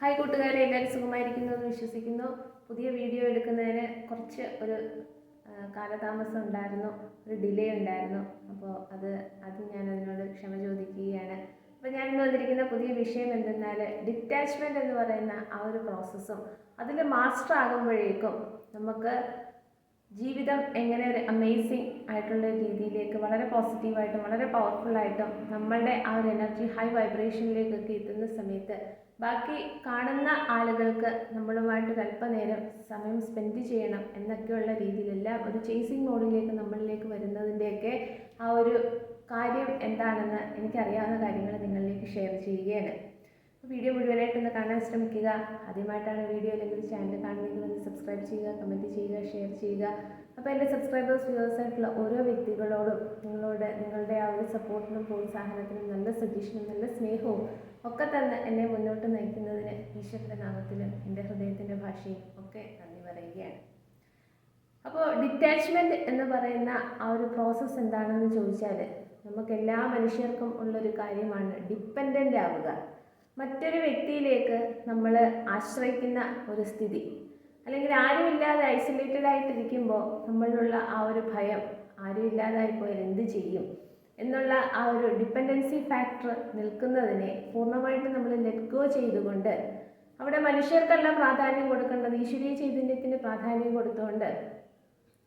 Hi കൂട്ടുകാരെ എല്ലാവരും സുഖമായിരിക്കുന്നു എന്ന് വിശ്വസിക്കുന്നു. പുതിയ വീഡിയോ എടുക്കുന്നതിന് കുറച്ച് ഒരു കാലതാമസം ഉണ്ടായിരുന്നു ഒരു ഡിലേ ഉണ്ടായിരുന്നു. അപ്പോൾ അത് അത് ഞാൻ അതിനോട് ക്ഷമ ചോദിക്കുകയാണ്. അപ്പോൾ ഞാൻ ഇന്ന് വന്നിരിക്കുന്ന പുതിയ വിഷയം എന്തെന്നാൽ ഡിറ്റാച്ച്മെന്റ് എന്ന് പറയുന്ന ആ ഒരു പ്രോസസ്സും അതിൽ മാസ്റ്റർ ആകുമ്പോഴേക്കും നമുക്ക് ജീവിതം എങ്ങനെ ഒരു അമേസിങ് ആയിട്ടുള്ള രീതിയിലേക്ക് വളരെ പോസിറ്റീവായിട്ടും വളരെ പവർഫുള്ളായിട്ടും നമ്മളുടെ ആ ഒരു എനർജി ഹൈ വൈബ്രേഷനിലേക്കൊക്കെ എത്തുന്ന സമയത്ത് ബാക്കി കാണുന്ന ആളുകൾക്ക് നമ്മളുമായിട്ട് അല്പനേരം സമയം സ്പെൻഡ് ചെയ്യണം എന്നൊക്കെയുള്ള രീതിയിലെല്ലാം ഒരു ചേസിങ് മോഡിലേക്ക് നമ്മളിലേക്ക് വരുന്നതിന്റെയൊക്കെ ആ ഒരു കാര്യം എന്താണെന്ന് എനിക്കറിയാവുന്ന കാര്യങ്ങൾ നിങ്ങളിലേക്ക് ഷെയർ ചെയ്യുകയാണ്. വീഡിയോ മുഴുവനായിട്ടൊന്ന് കാണാൻ ശ്രമിക്കുക. ആദ്യമായിട്ടാണ് വീഡിയോ അല്ലെങ്കിൽ ചാനൽ കാണുന്നതെങ്കിൽ ഒന്ന് സബ്സ്ക്രൈബ് ചെയ്യുക കമന്റ് ചെയ്യുക ഷെയർ ചെയ്യുക. അപ്പോൾ എന്റെ സബ്സ്ക്രൈബേഴ്സ് വ്യൂവേഴ്സ് ആയിട്ടുള്ള ഓരോ വ്യക്തികളോടും നിങ്ങളോട് നിങ്ങളുടെ ആ ഒരു സപ്പോർട്ടിനും പ്രോത്സാഹനത്തിനും നല്ല സജഷനും നല്ല സ്നേഹവും ഒക്കെ തന്നെ എന്നെ മുന്നോട്ട് നയിക്കുന്നതിന് ഈശ്വരന്റെ നാമത്തിലും എന്റെ ഹൃദയത്തിന്റെ ഭാഷയും ഒക്കെ നന്ദി പറയുകയാണ്. അപ്പോൾ ഡിറ്റാച്ച്മെന്റ് എന്ന് പറയുന്ന ആ ഒരു പ്രോസസ്സ് എന്താണെന്ന് ചോദിച്ചാൽ നമുക്ക് എല്ലാ മനുഷ്യർക്കും ഉള്ളൊരു കാര്യമാണ് ഡിപ്പെൻഡന്റ് ആവുക. മറ്റൊരു വ്യക്തിയിലേക്ക് നമ്മൾ ആശ്രയിക്കുന്ന ഒരു സ്ഥിതി. അല്ലെങ്കിൽ ആരുമില്ലാതെ ഐസൊലേറ്റഡ് ആയിട്ടിരിക്കുമ്പോൾ നമ്മളിലുള്ള ആ ഒരു ഭയം ആരും ഇല്ലാതായി പോയാൽ എന്ത് ചെയ്യും? എന്നുള്ള ആ ഒരു ഡിപ്പെൻഡൻസി ഫാക്ടർ നിൽക്കുന്നതിനെ പൂർണമായിട്ട് നമ്മൾ ലെറ്റ് ഗോ ചെയ്തുകൊണ്ട് അവിടെ മനുഷ്യർക്കല്ല പ്രാധാന്യം കൊടുക്കേണ്ടത് ഈശ്വരീയ ചൈതന്യത്തിന് പ്രാധാന്യം കൊടുത്തുകൊണ്ട്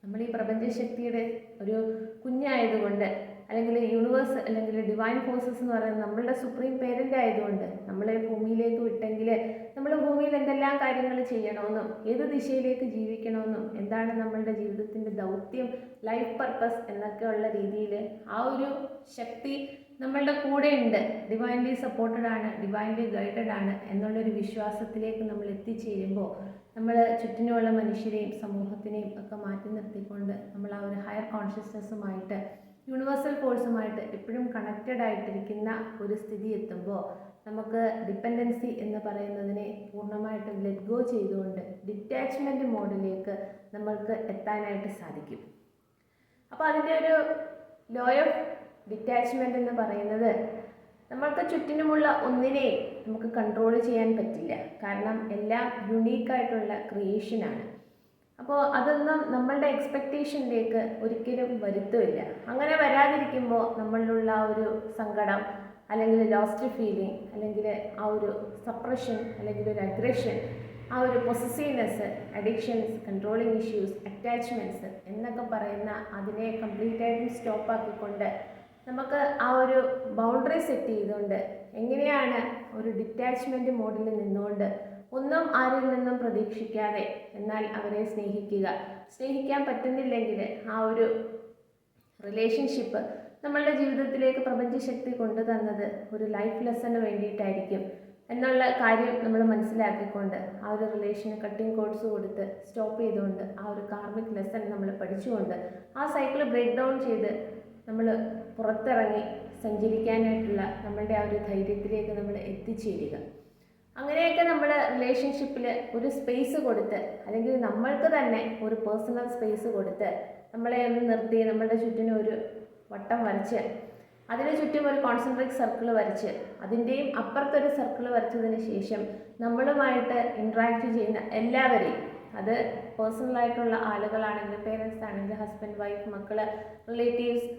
നമ്മൾ ഈ പ്രപഞ്ചശക്തിയുടെ ഒരു കുഞ്ഞായതുകൊണ്ട് അല്ലെങ്കിൽ യൂണിവേഴ്സ് അല്ലെങ്കിൽ ഡിവൈൻ ഫോഴ്സസ് എന്ന് പറയുന്നത് നമ്മളുടെ സുപ്രീം പേരന്റ് ആയതുകൊണ്ട് നമ്മളെ ഭൂമിയിലേക്ക് വിട്ടെങ്കിൽ നമ്മൾ ഭൂമിയിൽ എന്തെല്ലാം കാര്യങ്ങൾ ചെയ്യണമെന്നും ഏത് ദിശയിലേക്ക് ജീവിക്കണമെന്നും എന്താണ് നമ്മളുടെ ജീവിതത്തിന്റെ ദൗത്യം ലൈഫ് പർപ്പസ് എന്നൊക്കെ ഉള്ള രീതിയിൽ ആ ഒരു ശക്തി നമ്മളുടെ കൂടെ ഉണ്ട്. ഡിവൈൻലി സപ്പോർട്ടഡ് ആണ് ഡിവൈൻലി ഗൈഡഡ് ആണ് എന്നുള്ളൊരു വിശ്വാസത്തിലേക്ക് നമ്മൾ എത്തിച്ചേരുമ്പോൾ നമ്മൾ ചുറ്റിനുമുള്ള മനുഷ്യരെയും സമൂഹത്തിനെയും ഒക്കെ മാറ്റി നിർത്തിക്കൊണ്ട് നമ്മൾ ആ ഒരു ഹയർ കോൺഷ്യസ്നെസ്സുമായിട്ട് യൂണിവേഴ്സൽ ഫോഴ്സുമായിട്ട് എപ്പോഴും കണക്റ്റഡ് ആയിട്ടിരിക്കുന്ന ഒരു സ്ഥിതി എത്തുമ്പോൾ നമുക്ക് ഡിപ്പെൻഡൻസി എന്ന് പറയുന്നതിനെ പൂർണമായിട്ടും ലെറ്റ് ഗോ ചെയ്തുകൊണ്ട് ഡിറ്റാച്ച്മെന്റ് മോഡിലേക്ക് നമ്മൾക്ക് എത്താനായിട്ട് സാധിക്കും. അപ്പോൾ അതിന്റെ ഒരു ലോ ഓഫ് ഡിറ്റാച്ച്മെന്റ് എന്ന് പറയുന്നത് നമ്മൾക്ക് ചുറ്റിനുമുള്ള ഒന്നിനെ നമുക്ക് കൺട്രോൾ ചെയ്യാൻ പറ്റില്ല. കാരണം എല്ലാം യുണീക്കായിട്ടുള്ള ക്രിയേഷനാണ് അപ്പോൾ അതൊന്നും നമ്മളുടെ എക്സ്പെക്റ്റേഷനിലേക്ക് ഒരിക്കലും വരുത്തുമില്ല അങ്ങനെ വരാതിരിക്കുമ്പോൾ നമ്മളിലുള്ള ആ ഒരു സങ്കടം അല്ലെങ്കിൽ ലോസ്റ്റ് ഫീലിംഗ് അല്ലെങ്കിൽ ആ ഒരു സപ്രഷൻ അല്ലെങ്കിൽ ഒരു അഗ്രഷൻ ആ ഒരു possessiveness addictions controlling issues attachments എന്നൊക്കെ പറയുന്ന അതിനെ കംപ്ലീറ്റ് സ്റ്റോപ്പാക്കിക്കൊണ്ട് നമുക്ക് ആ ഒരു ബൗണ്ടറി സെറ്റ് ചെയ്തുകൊണ്ട് എങ്ങനെയാണ് ഒരു ഡിറ്റാച്ച്മെന്റ് മോഡിൽ നിന്നുകൊണ്ട് ഒന്നും ആരിൽ നിന്നും പ്രതീക്ഷിക്കാതെ എന്നാൽ അവരെ സ്നേഹിക്കുക. സ്നേഹിക്കാൻ പറ്റുന്നില്ലെങ്കിൽ ആ ഒരു റിലേഷൻഷിപ്പ് നമ്മളുടെ ജീവിതത്തിലേക്ക് പ്രപഞ്ചശക്തി കൊണ്ടുതന്നത് ഒരു ലൈഫ് ലെസന് വേണ്ടിയിട്ടായിരിക്കും. എന്നുള്ള കാര്യം നമ്മൾ മനസ്സിലാക്കിക്കൊണ്ട് ആ ഒരു റിലേഷന് കട്ടിങ് കോഴ്സ് കൊടുത്ത് സ്റ്റോപ്പ് ചെയ്തുകൊണ്ട് ആ ഒരു കാർമിക് ലെസൺ നമ്മൾ പഠിച്ചുകൊണ്ട് ആ സൈക്കിൾ ബ്രേക്ക് ഡൗൺ ചെയ്ത് നമ്മൾ പുറത്തിറങ്ങി സഞ്ചരിക്കാനായിട്ടുള്ള നമ്മളുടെ ആ ഒരു ധൈര്യത്തിലേക്ക് നമ്മൾ എത്തിച്ചേരുക. അങ്ങനെയൊക്കെ നമ്മൾ റിലേഷൻഷിപ്പിൽ ഒരു സ്പേസ് കൊടുത്ത് അല്ലെങ്കിൽ നമ്മൾക്ക് തന്നെ ഒരു പേഴ്സണൽ സ്പേസ് കൊടുത്ത് നമ്മളെ ഒന്ന് നിർത്തി നമ്മളുടെ ചുറ്റിനും ഒരു വട്ടം വരച്ച് അതിന് ചുറ്റും ഒരു കോൺസെൻട്രേറ്റ് സർക്കിൾ വരച്ച് അതിന്റെയും അപ്പുറത്തൊരു സർക്കിൾ വരച്ചതിന് ശേഷം നമ്മളുമായിട്ട് ഇൻട്രാക്ട് ചെയ്യുന്ന എല്ലാവരെയും അത് പേഴ്സണലായിട്ടുള്ള ആളുകളാണെങ്കിൽ പേരൻസ് ആണെങ്കിൽ ഹസ്ബൻഡ് വൈഫ് മക്കൾ റിലേറ്റീവ്സ്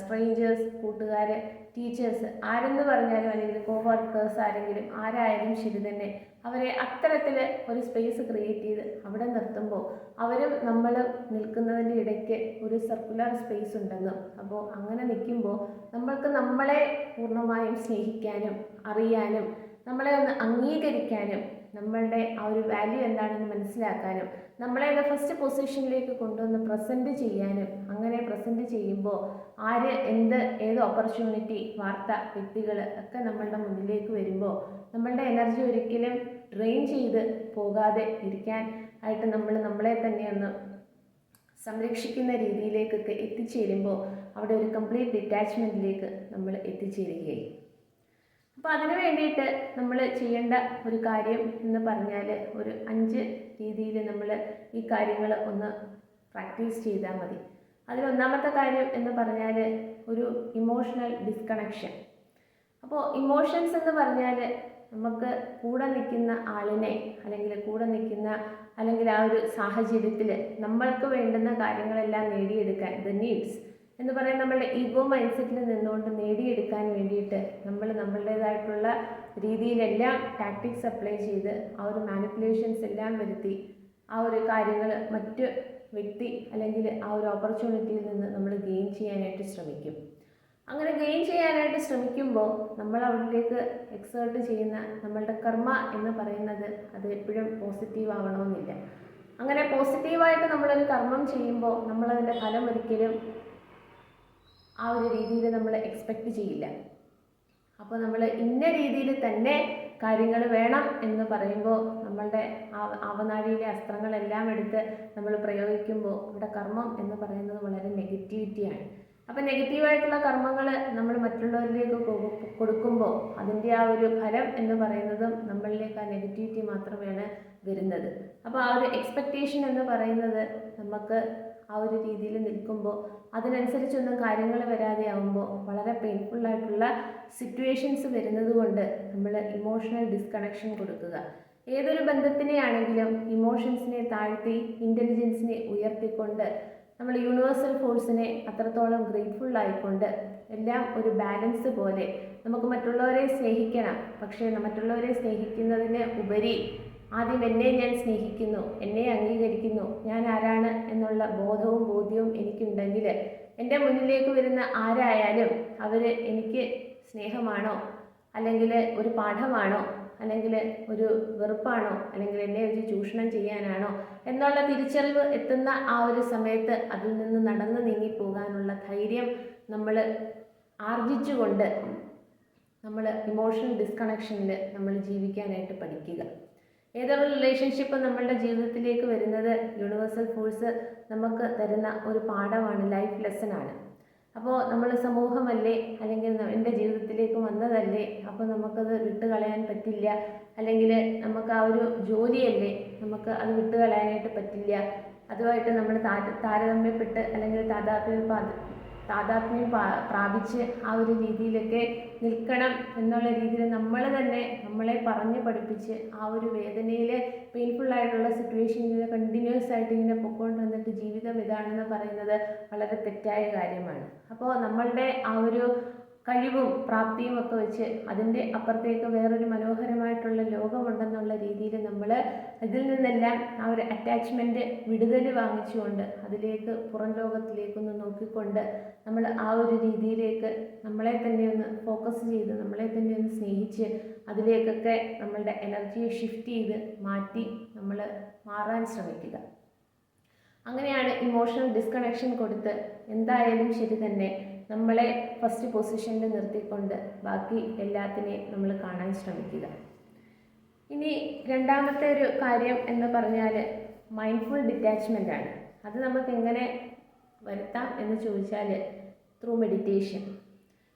സ്ട്രേഞ്ചേഴ്സ് കൂട്ടുകാർ ടീച്ചേഴ്സ് ആരെന്ന് പറഞ്ഞാലും അല്ലെങ്കിൽ കോ വർക്കേഴ്സ് ആരെങ്കിലും ആരായാലും ശരി തന്നെ അവരെ അത്തരത്തിൽ ഒരു സ്പേസ് ക്രിയേറ്റ് ചെയ്ത് അവിടെ നിർത്തുമ്പോൾ അവരും നമ്മൾ നിൽക്കുന്നതിന്റെ ഇടയ്ക്ക് ഒരു സർക്കുലർ സ്പേസ് ഉണ്ടെന്നും. അപ്പോൾ അങ്ങനെ നിൽക്കുമ്പോൾ നമ്മൾക്ക് നമ്മളെ പൂർണമായും സ്നേഹിക്കാനും അറിയാനും നമ്മളെ ഒന്ന് അംഗീകരിക്കാനും നമ്മളുടെ ആ ഒരു വാല്യൂ എന്താണെന്ന് മനസ്സിലാക്കാനും നമ്മളെ അത് ഫസ്റ്റ് പൊസിഷനിലേക്ക് കൊണ്ടുവന്ന് പ്രസന്റ് ചെയ്യാനും അങ്ങനെ പ്രസന്റ് ചെയ്യുമ്പോൾ ആര് എന്ത് ഏത് ഓപ്പർച്യൂണിറ്റി വാർത്ത വ്യക്തികൾ ഒക്കെ നമ്മളുടെ മുന്നിലേക്ക് വരുമ്പോൾ നമ്മളുടെ എനർജി ഒരിക്കലും ഡ്രെയിൻ ചെയ്ത് പോകാതെ ഇരിക്കാൻ ആയിട്ട് നമ്മൾ നമ്മളെ തന്നെ ഒന്ന് സംരക്ഷിക്കുന്ന രീതിയിലേക്കൊക്കെ എത്തിച്ചേരുമ്പോൾ അവിടെ ഒരു കംപ്ലീറ്റ് ഡിറ്റാച്ച്മെന്റിലേക്ക് നമ്മൾ എത്തിച്ചേരുകയായി. അപ്പോൾ അതിന് വേണ്ടിയിട്ട് നമ്മൾ ചെയ്യേണ്ട ഒരു കാര്യം എന്ന് പറഞ്ഞാൽ ഒരു അഞ്ച് രീതിയിൽ നമ്മൾ ഈ കാര്യങ്ങൾ ഒന്ന് പ്രാക്ടീസ് ചെയ്താൽ മതി. അതിലൊന്നാമത്തെ കാര്യം എന്ന് പറഞ്ഞാൽ ഒരു ഇമോഷണൽ ഡിസ്കണക്ഷൻ അപ്പോൾ ഇമോഷൻസ് എന്ന് പറഞ്ഞാൽ നമുക്ക് കൂടെ നിൽക്കുന്ന ആളിനെ അല്ലെങ്കിൽ കൂടെ നിൽക്കുന്ന അല്ലെങ്കിൽ ആ ഒരു സാഹചര്യത്തിൽ നമ്മൾക്ക് വേണ്ടുന്ന കാര്യങ്ങളെല്ലാം നേടിയെടുക്കാൻ ദ നീഡ്സ് എന്ന് പറയാൻ നമ്മളുടെ ഈഗോ മൈൻഡ് സെറ്റിൽ നിന്നുകൊണ്ട് നേടിയെടുക്കാൻ വേണ്ടിയിട്ട് നമ്മൾ നമ്മളുടേതായിട്ടുള്ള രീതിയിലെല്ലാം ടാക്ടിക്സ് അപ്ലൈ ചെയ്ത് ആ ഒരു മാനിപ്പുലേഷൻസ് എല്ലാം വരുത്തി ആ ഒരു കാര്യങ്ങൾ മറ്റ് വ്യക്തി അല്ലെങ്കിൽ ആ ഒരു ഓപ്പർച്യൂണിറ്റിയിൽ നിന്ന് നമ്മൾ ഗെയിൻ ചെയ്യാനായിട്ട് ശ്രമിക്കും. അങ്ങനെ ഗെയിൻ ചെയ്യാനായിട്ട് ശ്രമിക്കുമ്പോൾ നമ്മൾ അവരിലേക്ക് എക്സേർട്ട് ചെയ്യുന്ന നമ്മളുടെ കർമ്മ എന്ന് പറയുന്നത് അത് എപ്പോഴും പോസിറ്റീവ് ആവണമെന്നില്ല. അങ്ങനെ പോസിറ്റീവായിട്ട് നമ്മളൊരു കർമ്മം ചെയ്യുമ്പോൾ നമ്മളതിന്റെ ഫലം ഒരിക്കലും ആ ഒരു രീതിയിൽ നമ്മൾ എക്സ്പെക്റ്റ് ചെയ്യില്ല. അപ്പോൾ നമ്മൾ ഇന്ന രീതിയിൽ തന്നെ കാര്യങ്ങൾ വേണം എന്ന് പറയുമ്പോൾ നമ്മളുടെ അവനാഴിയിലെ അസ്ത്രങ്ങളെല്ലാം എടുത്ത് നമ്മൾ പ്രയോഗിക്കുമ്പോൾ ഇവിടെ കർമ്മം എന്ന് പറയുന്നത് വളരെ നെഗറ്റിവിറ്റിയാണ് അപ്പം നെഗറ്റീവായിട്ടുള്ള കർമ്മങ്ങൾ നമ്മൾ മറ്റുള്ളവരിലേക്ക് കൊടുക്കുമ്പോൾ അതിന്റെ ആ ഒരു ഫലം എന്ന് പറയുന്നതും നമ്മളിലേക്ക് ആ നെഗറ്റിവിറ്റി മാത്രമാണ് വരുന്നത്. അപ്പോൾ ആ ഒരു എക്സ്പെക്റ്റേഷൻ എന്ന് പറയുന്നത് നമുക്ക് ആ ഒരു രീതിയിൽ നിൽക്കുമ്പോൾ അതിനനുസരിച്ചൊന്നും കാര്യങ്ങൾ വരാതെ ആകുമ്പോൾ വളരെ പെയിൻഫുള്ളായിട്ടുള്ള സിറ്റുവേഷൻസ് വരുന്നത് കൊണ്ട് നമ്മൾ ഇമോഷണൽ ഡിസ്കണക്ഷൻ കൊടുക്കുക. ഏതൊരു ബന്ധത്തിനെയാണെങ്കിലും ഇമോഷൻസിനെ താഴ്ത്തി ഇന്റലിജൻസിനെ ഉയർത്തിക്കൊണ്ട് നമ്മൾ യൂണിവേഴ്സൽ ഫോഴ്സിനെ അത്രത്തോളം ഗ്രേറ്റ്ഫുൾ ആയിക്കൊണ്ട് എല്ലാം ഒരു ബാലൻസ് പോലെ നമുക്ക് മറ്റുള്ളവരെ സ്നേഹിക്കണം. പക്ഷേ മറ്റുള്ളവരെ സ്നേഹിക്കുന്നതിന് ഉപരി ആദ്യം എന്നെ ഞാൻ സ്നേഹിക്കുന്നു എന്നെ അംഗീകരിക്കുന്നു ഞാൻ ആരാണ് എന്നുള്ള ബോധവും ബോധ്യവും എനിക്കുണ്ടെങ്കിൽ എന്റെ മുന്നിലേക്ക് വരുന്ന ആരായാലും അവർ എനിക്ക് സ്നേഹമാണോ? അല്ലെങ്കിൽ ഒരു പാഠമാണോ? അല്ലെങ്കിൽ ഒരു വെറുപ്പാണോ? അല്ലെങ്കിൽ എന്നെ ഒരു ചൂഷണം ചെയ്യാനാണോ? എന്നുള്ള തിരിച്ചറിവ് എത്തുന്ന ആ ഒരു സമയത്ത് അതിൽ നിന്ന് നടന്നു നീങ്ങിപ്പോകാനുള്ള ധൈര്യം നമ്മൾ ആർജിച്ചുകൊണ്ട് നമ്മൾ ഇമോഷണൽ ഡിസ്കണക്ഷനിൽ നമ്മൾ ജീവിക്കാനായിട്ട് പഠിക്കുക. ഏതൊരു റിലേഷൻഷിപ്പ് നമ്മളുടെ ജീവിതത്തിലേക്ക് വരുന്നത് യൂണിവേഴ്സൽ ഫോഴ്സ് നമുക്ക് തരുന്ന ഒരു പാഠമാണ് ലൈഫ് ലെസൺ ആണ്. അപ്പോൾ നമ്മൾ സമൂഹമല്ലേ? അല്ലെങ്കിൽ എന്റെ ജീവിതത്തിലേക്ക് വന്നതല്ലേ? അപ്പോൾ നമുക്കത് വിട്ടുകളയാൻ പറ്റില്ല. അല്ലെങ്കിൽ നമുക്ക് ആ ഒരു ജോലിയല്ലേ? നമുക്ക് അത് വിട്ടുകളയാനായിട്ട് പറ്റില്ല. അതുമായിട്ട് നമ്മൾ താര താരതമ്യപ്പെട്ട് അല്ലെങ്കിൽ താതാത്മ്യം പാ- താതാത്മ്യം പ്രാപിച്ച് ആ ഒരു രീതിയിലൊക്കെ നിൽക്കണം എന്നുള്ള രീതിയിൽ നമ്മൾ തന്നെ നമ്മളെ പറഞ്ഞ് പഠിപ്പിച്ച് ആ ഒരു വേദനയിൽ പെയിൻഫുള്ളായിട്ടുള്ള സിറ്റുവേഷനിൽ കണ്ടിന്യൂസ് ആയിട്ട് ഇങ്ങനെ പൊക്കോണ്ട് വന്നിട്ട് ജീവിതം ഇതാണെന്ന് പറയുന്നത് വളരെ തെറ്റായ കാര്യമാണ്. അപ്പോൾ നമ്മളുടെ ആ ഒരു കഴിവും പ്രാപ്തിയും ഒക്കെ വെച്ച് അതിന്റെ അപ്പുറത്തേക്ക് വേറൊരു മനോഹരമായിട്ടുള്ള ലോകമുണ്ടെന്നുള്ള രീതിയിൽ നമ്മൾ ഇതിൽ നിന്നെല്ലാം ആ ഒരു അറ്റാച്ച്മെന്റ് വിടുതൽ വാങ്ങിച്ചുകൊണ്ട് അതിലേക്ക് പുറം ലോകത്തിലേക്കൊന്ന് നോക്കിക്കൊണ്ട് നമ്മൾ ആ ഒരു രീതിയിലേക്ക് നമ്മളെ തന്നെ ഒന്ന് ഫോക്കസ് ചെയ്ത് നമ്മളെ തന്നെ ഒന്ന് സ്നേഹിച്ച് അതിലേക്കൊക്കെ നമ്മളുടെ എനർജിയെ ഷിഫ്റ്റ് ചെയ്ത് മാറ്റി നമ്മൾ മാറാൻ ശ്രമിക്കുക. അങ്ങനെയാണ് ഇമോഷണൽ ഡിസ്കണക്ഷൻ കൊടുത്ത് എന്തായാലും ശരി തന്നെ നമ്മളെ ഫസ്റ്റ് പൊസിഷനിൽ നിർത്തിക്കൊണ്ട് ബാക്കി എല്ലാത്തിനെയും നമ്മൾ കാണാൻ ശ്രമിക്കുക. ഇനി രണ്ടാമത്തെ ഒരു കാര്യം എന്ന് പറഞ്ഞാൽ മൈൻഡ്ഫുൾ ഡിറ്റാച്ച്മെന്റ് ആണ്. അത് നമുക്ക് എങ്ങനെ വരുത്താം എന്ന് ചോദിച്ചാൽ ത്രൂ മെഡിറ്റേഷൻ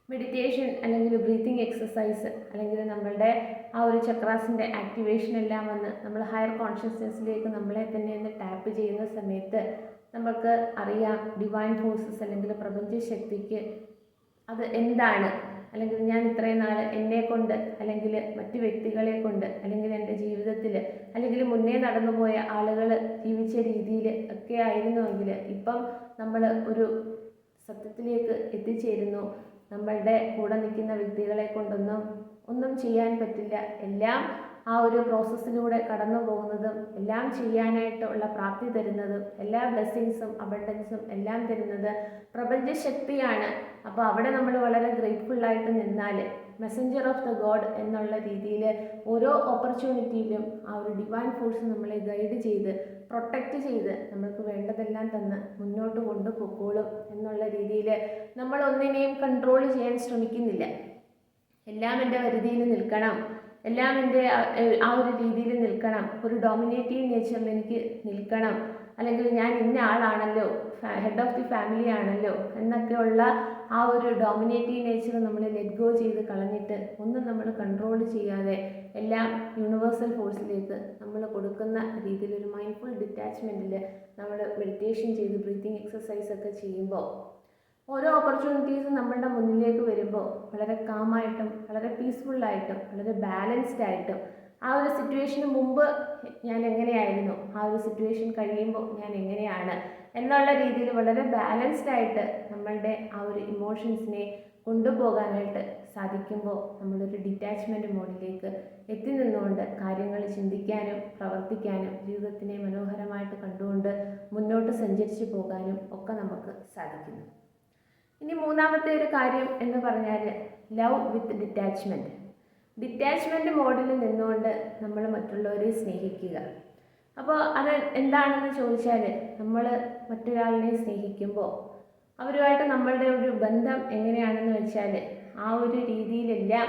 മെഡിറ്റേഷൻ അല്ലെങ്കിൽ ബ്രീത്തിങ് എക്സസൈസ് അല്ലെങ്കിൽ നമ്മളുടെ ആ ഒരു ചക്രാസിന്റെ ആക്ടിവേഷൻ എല്ലാം വന്ന് നമ്മൾ ഹയർ കോൺഷ്യസ്നെസ്സിലേക്ക് നമ്മളെ തന്നെ ഒന്ന് ടാപ്പ് ചെയ്യുന്ന സമയത്ത് നമുക്ക് അറിയാം ഡിവൈൻ ഫോഴ്സസ് അല്ലെങ്കിൽ പ്രപഞ്ച ശക്തിക്ക് അത് എന്താണ്? അല്ലെങ്കിൽ ഞാൻ ഇത്രയും നാൾ എന്നെ കൊണ്ട് അല്ലെങ്കിൽ മറ്റു വ്യക്തികളെ കൊണ്ട് അല്ലെങ്കിൽ എന്റെ ജീവിതത്തിൽ അല്ലെങ്കിൽ മുന്നേ നടന്നുപോയ ആളുകൾ ജീവിച്ച രീതിയിൽ ഒക്കെ ആയിരുന്നുവെങ്കിൽ ഇപ്പം നമ്മൾ ഒരു സത്യത്തിലേക്ക് എത്തിച്ചേരുന്നു. നമ്മളുടെ കൂടെ നിൽക്കുന്ന വ്യക്തികളെ കൊണ്ടൊന്നും ഒന്നും ചെയ്യാൻ പറ്റില്ല. എല്ലാം ആ ഒരു പ്രോസസ്സിലൂടെ കടന്നു പോകുന്നതും എല്ലാം ചെയ്യാനായിട്ടുള്ള പ്രാപ്തി തരുന്നതും എല്ലാ ബ്ലെസ്സിങ്സും അബണ്ടൻസും എല്ലാം തരുന്നത് പ്രപഞ്ചശക്തിയാണ്. അപ്പോൾ അവിടെ നമ്മൾ വളരെ ഗ്രേറ്റ്ഫുള്ളായിട്ട് നിന്നാൽ മെസ്സഞ്ചർ ഓഫ് ദ ഗോഡ് എന്നുള്ള രീതിയിൽ ഓരോ ഓപ്പർച്യൂണിറ്റിയിലും ആ ഒരു ഡിവൈൻ ഫോഴ്സ് നമ്മളെ ഗൈഡ് ചെയ്ത് പ്രൊട്ടക്റ്റ് ചെയ്ത് നമ്മൾക്ക് വേണ്ടതെല്ലാം തന്ന് മുന്നോട്ട് കൊണ്ടുപോയിക്കോളും എന്നുള്ള രീതിയിൽ നമ്മൾ ഒന്നിനെയും കൺട്രോൾ ചെയ്യാൻ ശ്രമിക്കുന്നില്ല. എല്ലാം എന്റെ പരിധിയിൽ നിൽക്കണം. എല്ലാം എന്റെ ആ- ഒരു രീതിയിൽ നിൽക്കണം. ഒരു ഡോമിനേറ്റീവ് നേച്ചറിൽ എനിക്ക് നിൽക്കണം. അല്ലെങ്കിൽ ഞാൻ ഇന്ന ആളാണല്ലോ ഹെഡ് ഓഫ് ദി ഫാമിലി ആണല്ലോ എന്നൊക്കെയുള്ള ആ ഒരു ഡോമിനേറ്റീവ് നേച്ചർ നമ്മൾ ലെറ്റ് ഗോ ചെയ്ത് കളഞ്ഞിട്ട് ഒന്നും നമ്മൾ കൺട്രോൾ ചെയ്യാതെ എല്ലാം യൂണിവേഴ്സൽ ഫോഴ്സിലേക്ക് നമ്മൾ കൊടുക്കുന്ന രീതിയിൽ ഒരു മൈൻഡ്ഫുൾ ഡിറ്റാച്ച്മെന്റിൽ നമ്മൾ മെഡിറ്റേഷൻ ചെയ്ത് ബ്രീത്തിങ് എക്സസൈസ് ഒക്കെ ചെയ്യുമ്പോൾ ഓരോ ഓപ്പർച്യൂണിറ്റീസും നമ്മളുടെ മുന്നിലേക്ക് വരുമ്പോൾ വളരെ കാമായിട്ടും വളരെ പീസ്ഫുള്ളായിട്ടും വളരെ ബാലൻസ്ഡ് ആയിട്ടും ആ ഒരു സിറ്റുവേഷന് മുമ്പ് ഞാൻ എങ്ങനെയായിരുന്നു? ആ ഒരു സിറ്റുവേഷൻ കഴിയുമ്പോൾ ഞാൻ എങ്ങനെയാണ്? എന്നുള്ള രീതിയിൽ വളരെ ബാലൻസ്ഡ് ആയിട്ട് നമ്മളുടെ ആ ഒരു ഇമോഷൻസിനെ കൊണ്ടുപോകാനായിട്ട് സാധിക്കുമ്പോൾ നമ്മളൊരു ഡിറ്റാച്ച്മെന്റ് മോഡിലേക്ക് എത്തി നിന്നുകൊണ്ട് കാര്യങ്ങൾ ചിന്തിക്കാനും പ്രവർത്തിക്കാനും ജീവിതത്തിനെ മനോഹരമായിട്ട് കണ്ടുകൊണ്ട് മുന്നോട്ട് സഞ്ചരിച്ചു പോകാനും ഒക്കെ നമുക്ക് സാധിക്കുന്നു. ഇനി മൂന്നാമത്തെ ഒരു കാര്യം എന്ന് പറഞ്ഞാൽ ലവ് വിത്ത് ഡിറ്റാച്ച്മെന്റ്. ഡിറ്റാച്ച്മെന്റ് മോഡിൽ നിന്നുകൊണ്ട് നമ്മൾ മറ്റുള്ളവരെ സ്നേഹിക്കുക. അപ്പോൾ അത് എന്താണെന്ന് ചോദിച്ചാൽ നമ്മൾ മറ്റൊരാളിനെ സ്നേഹിക്കുമ്പോൾ അവരുമായിട്ട് നമ്മളുടെ ഒരു ബന്ധം എങ്ങനെയാണെന്ന് വെച്ചാൽ ആ ഒരു രീതിയിലെല്ലാം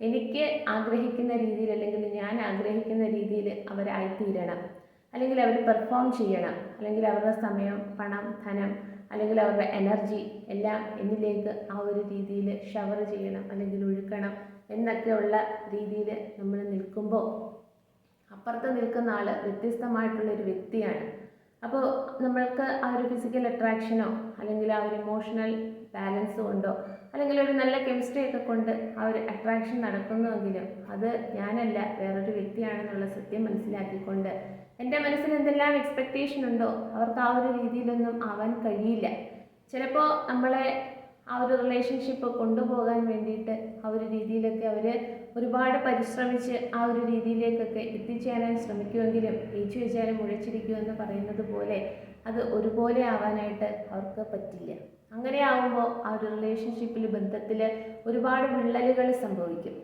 എനിക്ക് ആഗ്രഹിക്കുന്ന രീതിയിൽ അല്ലെങ്കിൽ ഞാൻ ആഗ്രഹിക്കുന്ന രീതിയിൽ അവരായിത്തീരണം. അല്ലെങ്കിൽ അവർ പെർഫോം ചെയ്യണം. അല്ലെങ്കിൽ അവരുടെ സമയം പണം ധനം അല്ലെങ്കിൽ അവരുടെ എനർജി എല്ലാം എന്നിലേക്ക് ആ ഒരു രീതിയിൽ ഷവർ ചെയ്യണം അല്ലെങ്കിൽ ഒഴുക്കണം എന്നൊക്കെയുള്ള രീതിയിൽ നമ്മൾ നിൽക്കുമ്പോൾ അപ്പുറത്ത് നിൽക്കുന്ന ആൾ വ്യത്യസ്തമായിട്ടുള്ള ഒരു വ്യക്തിയാണ്. അപ്പോൾ നമ്മൾക്ക് ആ ഒരു ഫിസിക്കൽ അട്രാക്ഷനോ അല്ലെങ്കിൽ ആ ഒരു ഇമോഷണൽ ബാലൻസ് കൊണ്ടോ അല്ലെങ്കിൽ ഒരു നല്ല കെമിസ്ട്രി ഒക്കെ കൊണ്ട് ആ ഒരു അട്രാക്ഷൻ നടക്കുന്നുവെങ്കിലും അത് ഞാനല്ല വേറൊരു വ്യക്തിയാണെന്നുള്ള സത്യം മനസ്സിലാക്കിക്കൊണ്ട് എന്റെ മനസ്സിന് എന്തെല്ലാം എക്സ്പെക്റ്റേഷൻ ഉണ്ടോ? അവർക്ക് ആ ഒരു രീതിയിലൊന്നും ആവാൻ കഴിയില്ല. ചിലപ്പോൾ നമ്മളെ ആ ഒരു റിലേഷൻഷിപ്പ് കൊണ്ടുപോകാൻ വേണ്ടിയിട്ട് ആ ഒരു രീതിയിലൊക്കെ അവർ ഒരുപാട് പരിശ്രമിച്ച് ആ ഒരു രീതിയിലേക്കൊക്കെ എത്തിച്ചേരാൻ ശ്രമിക്കുമെങ്കിലും ഏച്ചു വെച്ചാലും മുഴച്ചിരിക്കുമെന്ന് പറയുന്നത് പോലെ അത് ഒരുപോലെ ആവാനായിട്ട് അവർക്ക് പറ്റില്ല. അങ്ങനെ ആവുമ്പോൾ ആ ഒരു റിലേഷൻഷിപ്പിൽ ബന്ധത്തിൽ ഒരുപാട് വിള്ളലുകൾ സംഭവിക്കും.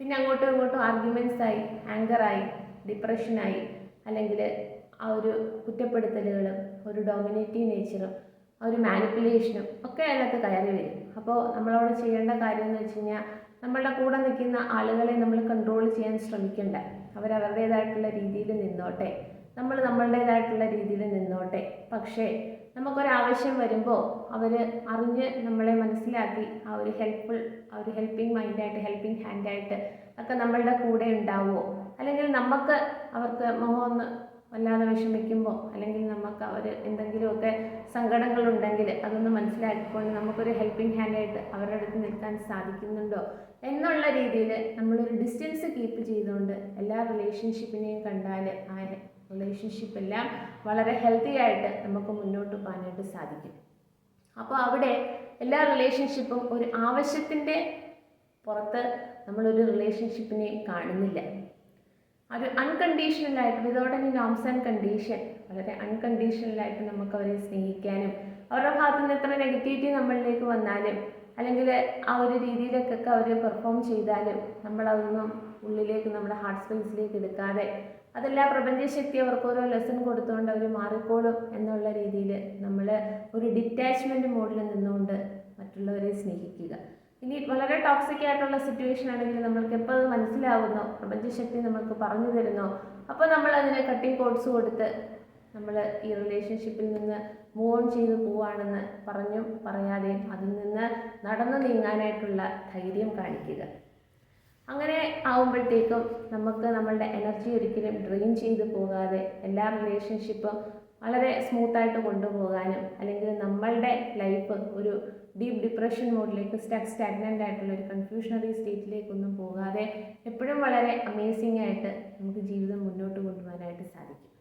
പിന്നെ അങ്ങോട്ടും ഇങ്ങോട്ടും ആർഗ്യുമെൻസ് ആയി ആങ്കറായി ഡിപ്രഷനായി അല്ലെങ്കിൽ ആ ഒരു കുറ്റപ്പെടുത്തലുകളും ഒരു ഡോമിനേറ്റീവ് നേച്ചറും ആ ഒരു മാനിപ്പുലേഷനും ഒക്കെ അതിനകത്ത് കയറി വരും. അപ്പോൾ നമ്മളവിടെ ചെയ്യേണ്ട കാര്യം എന്ന് വെച്ച് കഴിഞ്ഞാൽ നമ്മളുടെ കൂടെ നിൽക്കുന്ന ആളുകളെ നമ്മൾ കൺട്രോൾ ചെയ്യാൻ ശ്രമിക്കണ്ട. അവരവരുടേതായിട്ടുള്ള രീതിയിൽ നിന്നോട്ടെ. നമ്മൾ നമ്മളുടേതായിട്ടുള്ള രീതിയിൽ നിന്നോട്ടെ. പക്ഷേ നമുക്കൊരാവശ്യം വരുമ്പോൾ അവർ അറിഞ്ഞ് നമ്മളെ മനസ്സിലാക്കി ആ ഒരു ഹെൽപ്ഫുൾ ആ ഒരു ഹെൽപ്പിംഗ് മൈൻഡായിട്ട് ഹെൽപ്പിംഗ് ഹാൻഡായിട്ട് ഒക്കെ നമ്മളുടെ കൂടെ ഉണ്ടാവുമോ അല്ലെങ്കിൽ നമുക്ക് അവർക്ക് മുഖമൊന്ന് വല്ലാതെ വിഷമിക്കുമ്പോൾ അല്ലെങ്കിൽ നമുക്ക് അവർ എന്തെങ്കിലുമൊക്കെ സങ്കടങ്ങളുണ്ടെങ്കിൽ അതൊന്ന് മനസ്സിലാക്കിക്കൊണ്ട് നമുക്കൊരു ഹെൽപ്പിംഗ് ഹാൻഡായിട്ട് അവരുടെ അടുത്ത് നിൽക്കാൻ സാധിക്കുന്നുണ്ടോ എന്നുള്ള രീതിയിൽ നമ്മളൊരു ഡിസ്റ്റൻസ് കീപ്പ് ചെയ്തുകൊണ്ട് എല്ലാ റിലേഷൻഷിപ്പിനെയും കണ്ടാൽ ആ റിലേഷൻഷിപ്പ് എല്ലാം വളരെ ഹെൽത്തി ആയിട്ട് നമുക്ക് മുന്നോട്ട് പോകാനായിട്ട് സാധിക്കും. അപ്പോൾ അവിടെ എല്ലാ റിലേഷൻഷിപ്പും ഒരു ആവശ്യത്തിന്റെ പുറത്ത് നമ്മളൊരു റിലേഷൻഷിപ്പിനെ കാണുന്നില്ല. ഒരു അൺകണ്ടീഷണൽ ആയിട്ട് without any norms and condition വളരെ അൺകണ്ടീഷണൽ ആയിട്ട് നമുക്ക് അവരെ സ്നേഹിക്കാനും അവരുടെ ഭാഗത്തു നിന്ന് എത്ര നെഗറ്റിവിറ്റി നമ്മളിലേക്ക് വന്നാലും അല്ലെങ്കിൽ ആ ഒരു രീതിയിലൊക്കെ അവർ പെർഫോം ചെയ്താലും നമ്മളതൊന്നും ഉള്ളിലേക്ക് നമ്മുടെ ഹാർട്ട് സ്പേസിലേക്ക് എടുക്കാതെ അതെല്ലാം പ്രപഞ്ചശക്തി അവർക്ക് ഓരോ ലെസൺ കൊടുത്തുകൊണ്ട് അവർ മാറിക്കോളും എന്നുള്ള രീതിയിൽ നമ്മൾ ഒരു ഡിറ്റാച്ച്മെന്റ് മോഡിൽ നിന്നുകൊണ്ട് മറ്റുള്ളവരെ സ്നേഹിക്കുക. ഇനി വളരെ ടോക്സിക് ആയിട്ടുള്ള സിറ്റുവേഷൻ ആണെങ്കിൽ നമ്മൾക്ക് എപ്പോൾ മനസ്സിലാവുന്നോ. പ്രപഞ്ചശക്തി നമ്മൾക്ക് പറഞ്ഞു തരുന്നോ. അപ്പോൾ നമ്മൾ അതിന് കട്ടിങ് കോഡ്സ് കൊടുത്ത് നമ്മൾ ഈ റിലേഷൻഷിപ്പിൽ നിന്ന് മൂവ് ഓൺ ചെയ്ത് പോവാണെന്ന് പറഞ്ഞും പറയാതെയും അതിൽ നിന്ന് നടന്നു നീങ്ങാനായിട്ടുള്ള ധൈര്യം കാണിക്കുക. അങ്ങനെ ആവുമ്പോഴത്തേക്കും നമുക്ക് നമ്മളുടെ എനർജി ഒരിക്കലും ഡ്രെയിൻ ചെയ്ത് പോകാതെ എല്ലാ റിലേഷൻഷിപ്പും വളരെ സ്മൂത്തായിട്ട് കൊണ്ടുപോകാനും അല്ലെങ്കിൽ നമ്മളുടെ ലൈഫ് ഒരു ഡീപ്പ് ഡിപ്രഷൻ മോഡിലേക്ക് സ്റ്റക്ക് സ്റ്റാഗ്നന്റ് ആയിട്ടുള്ള ഒരു കൺഫ്യൂഷണറി സ്റ്റേറ്റിലേക്കൊന്നും പോകാതെ എപ്പോഴും വളരെ അമേസിംഗ് ആയിട്ട് നമുക്ക് ജീവിതം മുന്നോട്ട് കൊണ്ടുപോകാനായിട്ട് സാധിക്കും.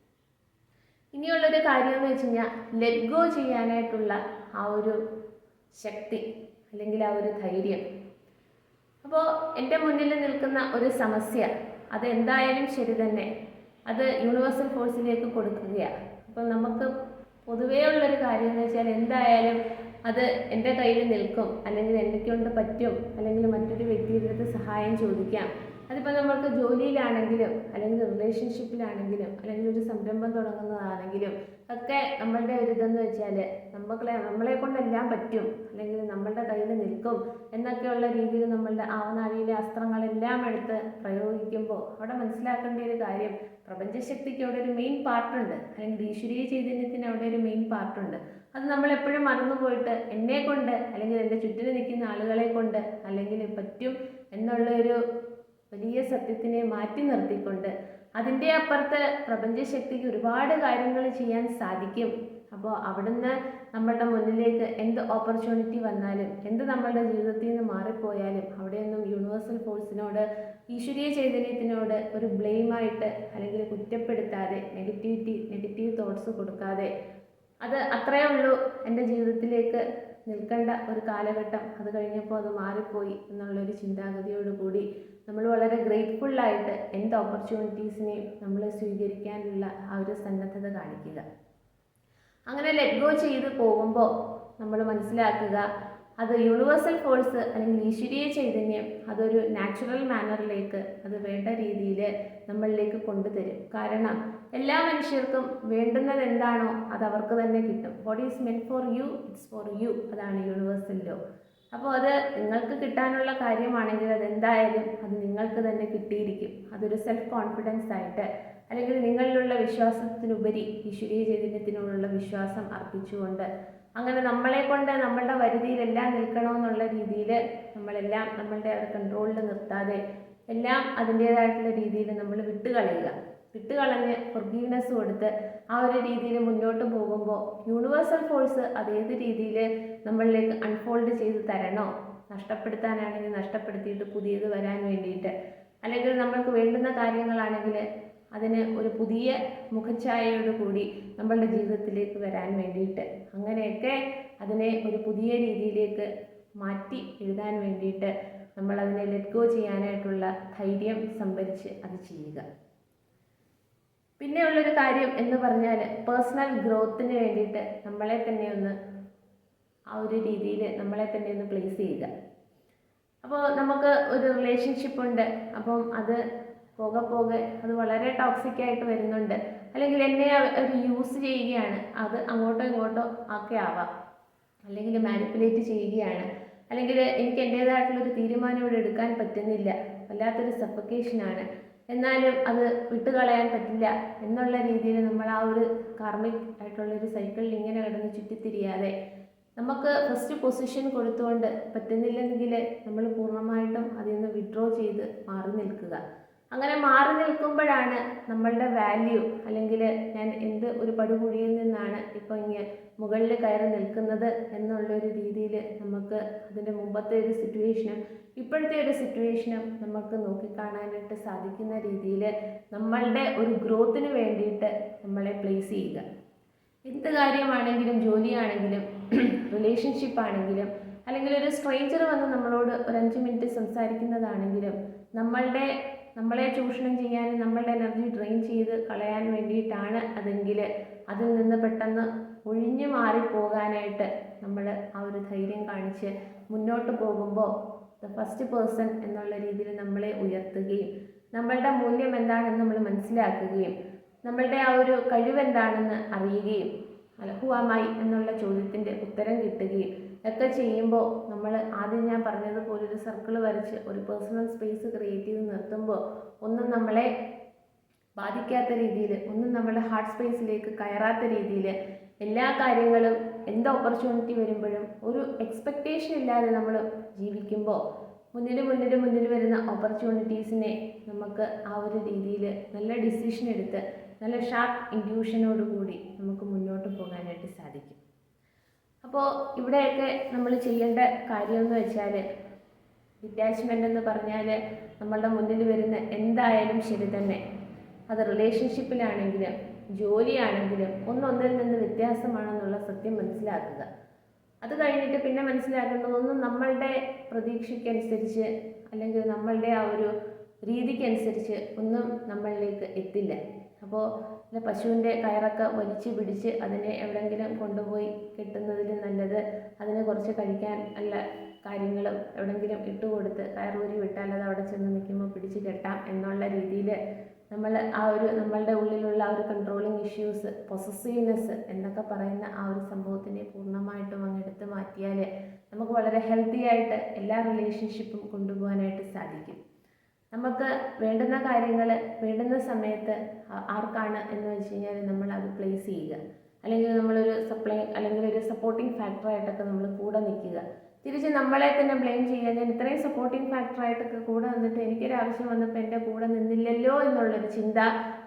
ഇനിയുള്ളൊരു കാര്യം എന്ന് വെച്ച് കഴിഞ്ഞാൽ ലെറ്റ് ഗോ ചെയ്യാനായിട്ടുള്ള ആ ഒരു ശക്തി അല്ലെങ്കിൽ ആ ഒരു ധൈര്യം. അപ്പോൾ എന്റെ മുന്നിൽ നിൽക്കുന്ന ഒരു സമസ്യ അതെന്തായാലും ശരി തന്നെ. അത് യൂണിവേഴ്സൽ ഫോഴ്സിലേക്ക് കൊടുക്കുകയാണ് അപ്പോൾ നമുക്ക് പൊതുവേ ഉള്ളൊരു കാര്യം എന്ന് വെച്ചാൽ എന്തായാലും അത് എന്റെ കയ്യിൽ നിൽക്കും. അല്ലെങ്കിൽ എന്നെ കൊണ്ട് പറ്റും. അല്ലെങ്കിൽ മറ്റൊരു വ്യക്തിയുടെ അടുത്ത് സഹായം ചോദിക്കാം. അതിപ്പോൾ നമ്മൾക്ക് ജോലിയിലാണെങ്കിലും അല്ലെങ്കിൽ റിലേഷൻഷിപ്പിലാണെങ്കിലും അല്ലെങ്കിൽ ഒരു സംരംഭം തുടങ്ങുന്നതാണെങ്കിലും ഒക്കെ നമ്മളുടെ ഒരു ഇതെന്ന് വെച്ചാൽ നമ്മളെ നമ്മളെ കൊണ്ടെല്ലാം പറ്റും അല്ലെങ്കിൽ നമ്മളുടെ കയ്യിൽ നിൽക്കും എന്നൊക്കെയുള്ള രീതിയിൽ നമ്മളുടെ ആവനാഴിയിലെ അസ്ത്രങ്ങളെല്ലാം എടുത്ത് പ്രയോഗിക്കുമ്പോൾ അവിടെ മനസ്സിലാക്കേണ്ട ഒരു കാര്യം പ്രപഞ്ചശക്തിക്ക് അവിടെ ഒരു മെയിൻ പാർട്ടുണ്ട് അല്ലെങ്കിൽ ഈശ്വരീയ ചൈതന്യത്തിന് അവിടെ ഒരു മെയിൻ പാർട്ടുണ്ട് അത് നമ്മൾ എപ്പോഴും മറന്നു പോയിട്ട് എന്നെ കൊണ്ട് അല്ലെങ്കിൽ എന്റെ ചുറ്റിന് നിൽക്കുന്ന ആളുകളെ കൊണ്ട് അല്ലെങ്കിൽ പറ്റും എന്നുള്ള ഒരു വലിയ സത്യത്തിനെ മാറ്റി നിർത്തിക്കൊണ്ട് അതിന്റെ അപ്പുറത്ത് പ്രപഞ്ചശക്തിക്ക് ഒരുപാട് കാര്യങ്ങൾ ചെയ്യാൻ സാധിക്കും. അപ്പോൾ അവിടുന്ന് നമ്മളുടെ മുന്നിലേക്ക് എന്ത് ഓപ്പർച്യൂണിറ്റി വന്നാലും എന്ത് നമ്മളുടെ ജീവിതത്തിൽ നിന്ന് മാറിപ്പോയാലും അവിടെയൊന്നും യൂണിവേഴ്സൽ ഫോഴ്സിനോട് ഈശ്വരീയ ചൈതന്യത്തിനോട് ഒരു ബ്ലെയിമായിട്ട് അല്ലെങ്കിൽ കുറ്റപ്പെടുത്താതെ നെഗറ്റിവിറ്റി നെഗറ്റീവ് തോട്ട്സ് കൊടുക്കാതെ അത് അത്രയേ ഉള്ളൂ എന്റെ ജീവിതത്തിലേക്ക് നിൽക്കേണ്ട ഒരു കാലഘട്ടം അത് കഴിഞ്ഞപ്പോൾ അത് മാറിപ്പോയി എന്നുള്ളൊരു ചിന്താഗതിയോട് കൂടി നമ്മൾ വളരെ ഗ്രേറ്റ്ഫുള്ളായിട്ട് എന്ത് ഓപ്പർച്യൂണിറ്റീസിനെയും നമ്മൾ സ്വീകരിക്കാനുള്ള ആ ഒരു സന്നദ്ധത കാണിക്കുക. അങ്ങനെ ലെറ്റ് ഗോ ചെയ്ത് പോകുമ്പോൾ നമ്മൾ മനസ്സിലാക്കുക അത് യൂണിവേഴ്സൽ ഫോഴ്സ് അല്ലെങ്കിൽ ഈശ്വരീയ ചൈതന്യം അതൊരു നാച്ചുറൽ മാനറിലേക്ക് അത് വേണ്ട രീതിയിൽ നമ്മളിലേക്ക് കൊണ്ടുതരും. കാരണം എല്ലാ മനുഷ്യർക്കും വേണ്ടുന്നത് എന്താണോ അത് അവർക്ക് തന്നെ കിട്ടും. What is meant for you it's for you അതാണ് യൂണിവേഴ്സൽ ലോ അപ്പോൾ അത് നിങ്ങൾക്ക് കിട്ടാനുള്ള കാര്യമാണെങ്കിൽ അത് എന്തായാലും അത് നിങ്ങൾക്ക് തന്നെ കിട്ടിയിരിക്കും. അതൊരു സെൽഫ് കോൺഫിഡൻസ് ആയിട്ട് അല്ലെങ്കിൽ നിങ്ങളിലുള്ള വിശ്വാസത്തിനുപരി ഈശ്വരീയ ചൈതന്യത്തിനോടുള്ള വിശ്വാസം അർപ്പിച്ചുകൊണ്ട് അങ്ങനെ നമ്മളെ കൊണ്ട് നമ്മളുടെ വരുതിയിലെല്ലാം നിൽക്കണമെന്നുള്ള രീതിയിൽ നമ്മളെല്ലാം നമ്മളുടെ ഒരു കൺട്രോളിൽ നിർത്താതെ എല്ലാം അതിന്റേതായിട്ടുള്ള രീതിയിൽ നമ്മൾ വിട്ടുകളയുക. വിട്ടുകളഞ്ഞ് ഫൊർഗീവ്നെസ് കൊടുത്ത് ആ ഒരു രീതിയിൽ മുന്നോട്ട് പോകുമ്പോൾ യൂണിവേഴ്സൽ ഫോഴ്സ് അതേത് രീതിയിൽ നമ്മളിലേക്ക് അൺഫോൾഡ് ചെയ്ത് തരണോ? നഷ്ടപ്പെടുത്താനാണെങ്കിൽ നഷ്ടപ്പെടുത്തിയിട്ട് പുതിയത് വരാൻ വേണ്ടിയിട്ട്. അല്ലെങ്കിൽ നമ്മൾക്ക് വേണ്ടുന്ന കാര്യങ്ങളാണെങ്കിൽ അതിന് ഒരു പുതിയ മുഖഛായയോട് കൂടി നമ്മളുടെ ജീവിതത്തിലേക്ക് വരാൻ വേണ്ടിയിട്ട് അങ്ങനെയൊക്കെ അതിനെ ഒരു പുതിയ രീതിയിലേക്ക് മാറ്റി എഴുതാൻ വേണ്ടിയിട്ട് നമ്മൾ അതിനെ ലെറ്റ് ഗോ ചെയ്യാനായിട്ടുള്ള ധൈര്യം സംഭരിച്ച് അത് ചെയ്യുക. പിന്നെ ഉള്ളൊരു കാര്യം എന്ന് പറഞ്ഞാൽ പേഴ്സണൽ ഗ്രോത്തിന് വേണ്ടിയിട്ട് നമ്മളെ തന്നെ ഒന്ന് ആ ഒരു രീതിയിൽ നമ്മളെ തന്നെ ഒന്ന് പ്ലേസ് ചെയ്യുക. അപ്പോൾ നമുക്ക് ഒരു റിലേഷൻഷിപ്പ് ഉണ്ട്. അപ്പം അത് പോകെ പോകെ അത് വളരെ ടോക്സിക് ആയിട്ട് വരുന്നുണ്ട്. അല്ലെങ്കിൽ എന്നെ അവർ യൂസ് ചെയ്യുകയാണ്. അത് അങ്ങോട്ടോ ഇങ്ങോട്ടോ ഒക്കെ ആവാം. അല്ലെങ്കിൽ മാനിപ്പുലേറ്റ് ചെയ്യുകയാണ്. അല്ലെങ്കിൽ എനിക്ക് എന്റേതായിട്ടുള്ളൊരു തീരുമാനം ഇവിടെ എടുക്കാൻ പറ്റുന്നില്ല. വല്ലാത്തൊരു സഫക്കേഷനാണ് എന്നാലും അത് വിട്ടുകളയാൻ പറ്റില്ല എന്നുള്ള രീതിയിൽ നമ്മൾ ആ ഒരു കാർമിക് ആയിട്ടുള്ളൊരു സൈക്കിളിൽ ഇങ്ങനെ കിടന്ന് ചുറ്റിത്തിരിയാതെ നമുക്ക് ഫസ്റ്റ് പൊസിഷൻ കൊടുത്തുകൊണ്ട് പറ്റുന്നില്ലെങ്കിൽ നമ്മൾ പൂർണമായിട്ടും അതിൽ നിന്ന് വിഡ്രോ ചെയ്ത് മാറി നിൽക്കുക. അങ്ങനെ മാറി നിൽക്കുമ്പോഴാണ് നമ്മളുടെ വാല്യൂ അല്ലെങ്കിൽ ഞാൻ എന്ത് ഒരു പടുകുഴിയിൽ നിന്നാണ് ഇപ്പോൾ ഇങ്ങനെ മുകളിൽ കയറി നിൽക്കുന്നത് എന്നുള്ളൊരു രീതിയിൽ നമുക്ക് അതിന്റെ മുമ്പത്തെ ഒരു സിറ്റുവേഷനും ഇപ്പോഴത്തെ ഒരു സിറ്റുവേഷനും നമുക്ക് നോക്കിക്കാണാനായിട്ട് സാധിക്കുന്ന രീതിയിൽ നമ്മളുടെ ഒരു ഗ്രോത്തിന് വേണ്ടിയിട്ട് നമ്മളെ പ്ലേസ് ചെയ്യുക. എന്ത് കാര്യമാണെങ്കിലും ജോലിയാണെങ്കിലും റിലേഷൻഷിപ്പ് ആണെങ്കിലും അല്ലെങ്കിൽ ഒരു സ്ട്രേഞ്ചർ വന്ന് നമ്മളോട് ഒരു അഞ്ച് മിനിറ്റ് സംസാരിക്കുന്നതാണെങ്കിലും നമ്മളുടെ നമ്മളെ ചൂഷണം ചെയ്യാനും നമ്മളുടെ എനർജി ഡ്രെയിൻ ചെയ്ത് കളയാൻ വേണ്ടിയിട്ടാണ് അതെങ്കിൽ അതിൽ നിന്ന് പെട്ടെന്ന് ഒഴിഞ്ഞു മാറിപ്പോകാനായിട്ട് നമ്മൾ ആ ഒരു ധൈര്യം കാണിച്ച് മുന്നോട്ട് പോകുമ്പോൾ ദ ഫസ്റ്റ് പേഴ്സൺ എന്നുള്ള രീതിയിൽ നമ്മളെ ഉയർത്തുകയും നമ്മളുടെ മൂല്യം എന്താണെന്ന് നമ്മൾ മനസ്സിലാക്കുകയും നമ്മളുടെ ആ ഒരു കഴിവെന്താണെന്ന് അറിയുകയും അല്ല ഹു ആമായി എന്നുള്ള ചോദ്യത്തിന്റെ ഉത്തരം കിട്ടുകയും ഒക്കെ ചെയ്യുമ്പോൾ നമ്മൾ ആദ്യം ഞാൻ പറഞ്ഞതുപോലെ ഒരു സർക്കിൾ വരച്ച് ഒരു പേഴ്സണൽ സ്പേസ് ക്രിയേറ്റ് ചെയ്ത് നിർത്തുമ്പോൾ ഒന്നും നമ്മളെ ബാധിക്കാത്ത രീതിയിൽ ഒന്നും നമ്മുടെ ഹാർട്ട് സ്പേസിലേക്ക് കയറാത്ത രീതിയിൽ എല്ലാ കാര്യങ്ങളും എന്ത് ഓപ്പർച്യൂണിറ്റി വരുമ്പോഴും ഒരു എക്സ്പെക്റ്റേഷൻ ഇല്ലാതെ നമ്മൾ ജീവിക്കുമ്പോൾ മുന്നിൽ മുന്നിൽ മുന്നിൽ വരുന്ന ഓപ്പർച്യൂണിറ്റീസിനെ നമുക്ക് ആ ഒരു രീതിയിൽ നല്ല ഡിസിഷൻ എടുത്ത് നല്ല ഷാർപ്പ് ഇൻഡ്യൂഷനോടുകൂടി നമുക്ക് മുന്നോട്ട് പോകാനായിട്ട് സാധിക്കും. അപ്പോൾ ഇവിടെയൊക്കെ നമ്മൾ ചെയ്യേണ്ട കാര്യമെന്ന് വെച്ചാൽ ഡിറ്റാച്ച്മെന്റ് എന്ന് പറഞ്ഞാൽ നമ്മളുടെ മുന്നിൽ വരുന്ന എന്തായാലും ശരി തന്നെ. അത് റിലേഷൻഷിപ്പിലാണെങ്കിലും ജോലിയാണെങ്കിലും ഒന്നൊന്നിൽ നിന്ന് വ്യത്യാസമാണെന്നുള്ള സത്യം മനസ്സിലാക്കുക. അത് കഴിഞ്ഞിട്ട് പിന്നെ മനസ്സിലാക്കേണ്ടതൊന്നും നമ്മളുടെ പ്രതീക്ഷയ്ക്കനുസരിച്ച് അല്ലെങ്കിൽ നമ്മളുടെ ആ ഒരു രീതിക്കനുസരിച്ച് ഒന്നും നമ്മളിലേക്ക് എത്തില്ല. അപ്പോൾ പിന്നെ പശുവിന്റെ കയറൊക്കെ വലിച്ച് പിടിച്ച് അതിനെ എവിടെയെങ്കിലും കൊണ്ടുപോയി കെട്ടുന്നതിൽ നല്ലത്. അതിനെ കുറച്ച് കഴിക്കാൻ നല്ല കാര്യങ്ങൾ എവിടെയെങ്കിലും ഇട്ട് കൊടുത്ത് കയറൂരി വിട്ടാൽ അത് അവിടെ ചെന്ന് നിൽക്കുമ്പോൾ പിടിച്ച് കെട്ടാം എന്നുള്ള രീതിയിൽ നമ്മൾ ആ ഒരു നമ്മളുടെ ഉള്ളിലുള്ള ആ ഒരു കൺട്രോളിങ് ഇഷ്യൂസ് പൊസസീവ്നെസ് എന്നൊക്കെ പറയുന്ന ആ ഒരു സംഭവത്തിനെ പൂർണമായിട്ടും അങ്ങ് എടുത്ത് മാറ്റിയാൽ നമുക്ക് വളരെ ഹെൽത്തി ആയിട്ട് എല്ലാ റിലേഷൻഷിപ്പും കൊണ്ടുപോകാനായിട്ട് സാധിക്കും. നമുക്ക് വേണ്ടുന്ന കാര്യങ്ങൾ വേണ്ടുന്ന സമയത്ത് ആർക്കാണ് എന്ന് വെച്ച് കഴിഞ്ഞാൽ നമ്മൾ അത് പ്ലേസ് ചെയ്യുക. അല്ലെങ്കിൽ നമ്മളൊരു സപ്ലൈ അല്ലെങ്കിൽ ഒരു സപ്പോർട്ടിംഗ് ഫാക്ടറായിട്ടൊക്കെ നമ്മൾ കൂടെ നിൽക്കുക. തിരിച്ച് നമ്മളെ തന്നെ ബ്ലെയിം ചെയ്യുക. ഞാൻ ഇത്രയും സപ്പോർട്ടിങ് ഫാക്ടറായിട്ടൊക്കെ കൂടെ നിന്നിട്ട് എനിക്കൊരു ആവശ്യം വന്നപ്പോൾ എന്റെ കൂടെ നിന്നില്ലല്ലോ എന്നുള്ളൊരു ചിന്ത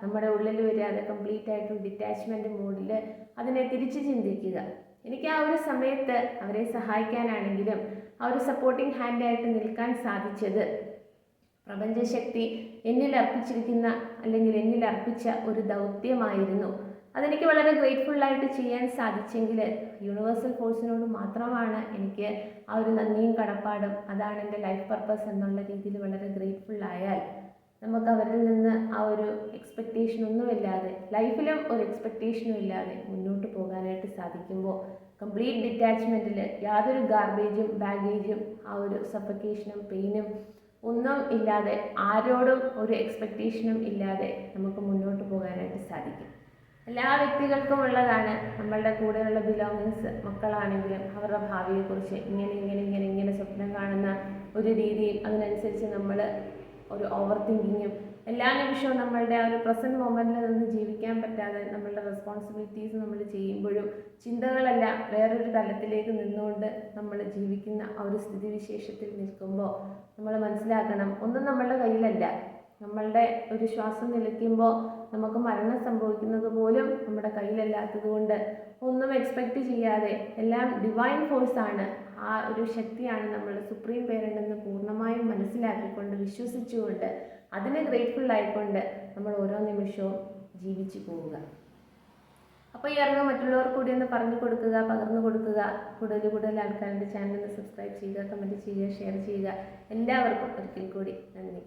നമ്മുടെ ഉള്ളിൽ വരാതെ കംപ്ലീറ്റ് ആയിട്ടും ഡിറ്റാച്ച്മെന്റ് മൂഡിൽ അതിനെ തിരിച്ച് ചിന്തിക്കുക. എനിക്ക് ആ ഒരു സമയത്ത് അവരെ സഹായിക്കാനാണെങ്കിലും ആ ഒരു സപ്പോർട്ടിങ് ഹാൻഡായിട്ട് നിൽക്കാൻ സാധിച്ചത് പ്രപഞ്ചശക്തി എന്നിൽ അർപ്പിച്ചിരിക്കുന്ന അല്ലെങ്കിൽ എന്നിൽ അർപ്പിച്ച ഒരു ദൗത്യമായിരുന്നു. അതെനിക്ക് വളരെ ഗ്രേറ്റ്ഫുൾ ആയിട്ട് ചെയ്യാൻ സാധിച്ചെങ്കിൽ യൂണിവേഴ്സൽ ഫോഴ്സിനോട് മാത്രമാണ് എനിക്ക് ആ ഒരു നന്ദിയും കടപ്പാടും. അതാണ് എന്റെ ലൈഫ് പർപ്പസ് എന്നുള്ള രീതിയിൽ വളരെ ഗ്രേറ്റ്ഫുൾ ആയാൽ നമുക്ക് അവരിൽ നിന്ന് ആ ഒരു എക്സ്പെക്റ്റേഷൻ ഒന്നുമില്ലാതെ ലൈഫിലും ഒരു എക്സ്പെക്റ്റേഷനും ഇല്ലാതെ മുന്നോട്ട് പോകാനായിട്ട് സാധിക്കുമ്പോൾ കംപ്ലീറ്റ് ഡിറ്റാച്ച്മെന്റിൽ യാതൊരു ഗാർബേജും ബാഗേജും ആ ഒരു സഫക്കേഷനും പെയിനും ഒന്നും ഇല്ലാതെ ആരോടും ഒരു എക്സ്പെക്റ്റേഷനും ഇല്ലാതെ നമുക്ക് മുന്നോട്ട് പോകാനായിട്ട് സാധിക്കും. എല്ലാ വ്യക്തികൾക്കും ഉള്ളതാണ് നമ്മളുടെ കൂടെയുള്ള ബിലോങ്ങിങ്സ് മക്കളാണെങ്കിലും അവരുടെ ഭാവിയെക്കുറിച്ച് ഇങ്ങനെ ഇങ്ങനെ ഇങ്ങനെ ഇങ്ങനെ സ്വപ്നം കാണുന്ന ഒരു രീതിയിൽ അതിനനുസരിച്ച് നമ്മൾ ഒരു ഓവർ തിങ്കിങ്ങും എല്ലാ നിമിഷവും നമ്മളുടെ ആ ഒരു പ്രസന്റ് മൊമെന്റിൽ നിന്ന് ജീവിക്കാൻ പറ്റാതെ നമ്മളുടെ റെസ്പോൺസിബിലിറ്റീസ് നമ്മൾ ചെയ്യുമ്പോഴും ചിന്തകളെല്ലാം വേറൊരു തലത്തിലേക്ക് നിന്നുകൊണ്ട് നമ്മൾ ജീവിക്കുന്ന ആ ഒരു സ്ഥിതിവിശേഷത്തിൽ നിൽക്കുമ്പോൾ നമ്മൾ മനസ്സിലാക്കണം ഒന്നും നമ്മളുടെ കയ്യിലല്ല. നമ്മളുടെ ഒരു ശ്വാസം നിലയ്ക്കുമ്പോൾ നമുക്ക് മരണം സംഭവിക്കുന്നത് പോലും നമ്മുടെ കയ്യിലല്ലാത്തത് കൊണ്ട് ഒന്നും എക്സ്പെക്റ്റ് ചെയ്യാതെ എല്ലാം ഡിവൈൻ ഫോഴ്സാണ് ആ ഒരു ശക്തിയാണ് നമ്മൾ സുപ്രീം പേരന്റെന്ന് പൂർണമായും മനസ്സിലാക്കിക്കൊണ്ട് വിശ്വസിച്ചുകൊണ്ട് അതിന് ഗ്രേറ്റ്ഫുൾ ആയിക്കൊണ്ട് നമ്മൾ ഓരോ നിമിഷവും ജീവിച്ചു പോവുക. അപ്പോൾ ഈ അറിവ് മറ്റുള്ളവർ കൂടി ഒന്ന് പറഞ്ഞു കൊടുക്കുക പകർന്നു കൊടുക്കുക. കൂടുതൽ കൂടുതൽ ആൾക്കാരുടെ ചാനൽ സബ്സ്ക്രൈബ് ചെയ്യുക കമന്റ് ചെയ്യുക ഷെയർ ചെയ്യുക. എല്ലാവർക്കും ഒരിക്കൽ കൂടി നന്ദി.